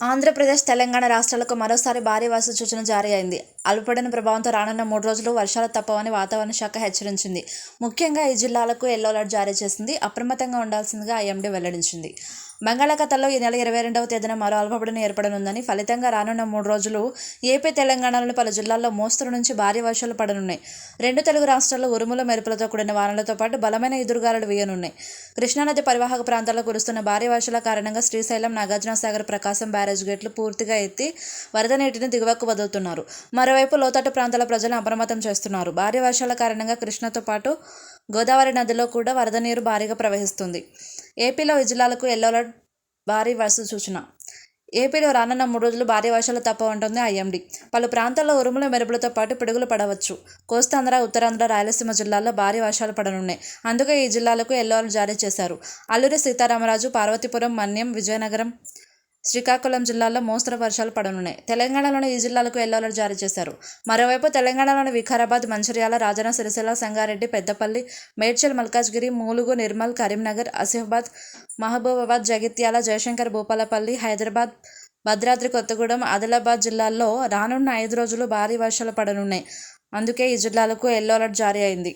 ఆంధ్రప్రదేశ్ తెలంగాణ రాష్ట్రాలకు మరోసారి భారీ వర్ష సూచన జారీ అయింది. అల్పడిన ప్రభావంతో రానున్న మూడు రోజులు వర్షాలు తప్పవని వాతావరణ శాఖ హెచ్చరించింది. ముఖ్యంగా ఈ జిల్లాలకు ఎల్లో అలర్ట్ జారీ చేసింది. అప్రమత్తంగా ఉండాల్సిందిగా ఐఎండీ వెల్లడించింది. బంగాళాఖాతంలో ఈ నెల ఇరవై రెండవ తేదీన మరో అల్పపీడనం ఏర్పడనుందని ఫలితంగా రానున్న మూడు రోజులు ఏపీ తెలంగాణలోని పలు జిల్లాల్లో మోస్తరు నుంచి భారీ వర్షాలు పడనున్నాయి. రెండు తెలుగు రాష్ట్రాల్లో ఉరుముల మెరుపులతో కూడిన వానలతో పాటు బలమైన ఎదురుగాలు వేయనున్నాయి. కృష్ణానది పరివాహక ప్రాంతాల్లో కురుస్తున్న భారీ వర్షాల కారణంగా శ్రీశైలం నాగార్జునసాగర్ ప్రకాశం బ్యారేజ్ గేట్లు పూర్తిగా ఎత్తి వరద నీటిని దిగువకు వదులుతున్నారు. మరోవైపు లోతట్టు ప్రాంతాల ప్రజలను అప్రమత్తం చేస్తున్నారు. భారీ వర్షాల కారణంగా కృష్ణతో పాటు గోదావరి నదిలో కూడా వరద నీరు భారీగా ప్రవహిస్తుంది. ఏపీలో ఈ జిల్లాలకు ఎల్లో అలర్ట్ భారీ వర్ష సూచన. ఏపీలో రానున్న మూడు రోజులు భారీ వర్షాలు తప్ప ఉంటుంది ఐఎండీ. పలు ప్రాంతాల్లో ఉరుముల మెరుపులతో పాటు పిడుగులు పడవచ్చు. కోస్తాంధ్ర ఉత్తరాంధ్ర రాయలసీమ జిల్లాల్లో భారీ వర్షాలు పడనున్నాయి. అందుకే ఈ జిల్లాలకు ఎల్లో అలర్ట్ జారీ చేశారు. అల్లూరి సీతారామరాజు పార్వతీపురం మన్యం విజయనగరం శ్రీకాకుళం జిల్లాలో మోస్తరు వర్షాలు పడనున్నాయి. తెలంగాణలోని ఈ జిల్లాలకు ఎల్లో అలర్ట్ జారీ చేశారు. మరోవైపు తెలంగాణలోని వికారాబాద్ మంచిర్యాల రాజన్న సిరిసిల్ల సంగారెడ్డి పెద్దపల్లి మేడ్చల్ మల్కాజ్గిరి మూలుగు నిర్మల్ కరీంనగర్ ఆసిఫాబాద్ మహబూబాబాద్ జగిత్యాల జయశంకర్ భూపాలపల్లి హైదరాబాద్ భద్రాద్రి కొత్తగూడెం ఆదిలాబాద్ జిల్లాల్లో రానున్న ఐదు రోజులు భారీ వర్షాలు పడనున్నాయి. అందుకే ఈ జిల్లాలకు ఎల్లో అలర్ట్ జారీ అయింది.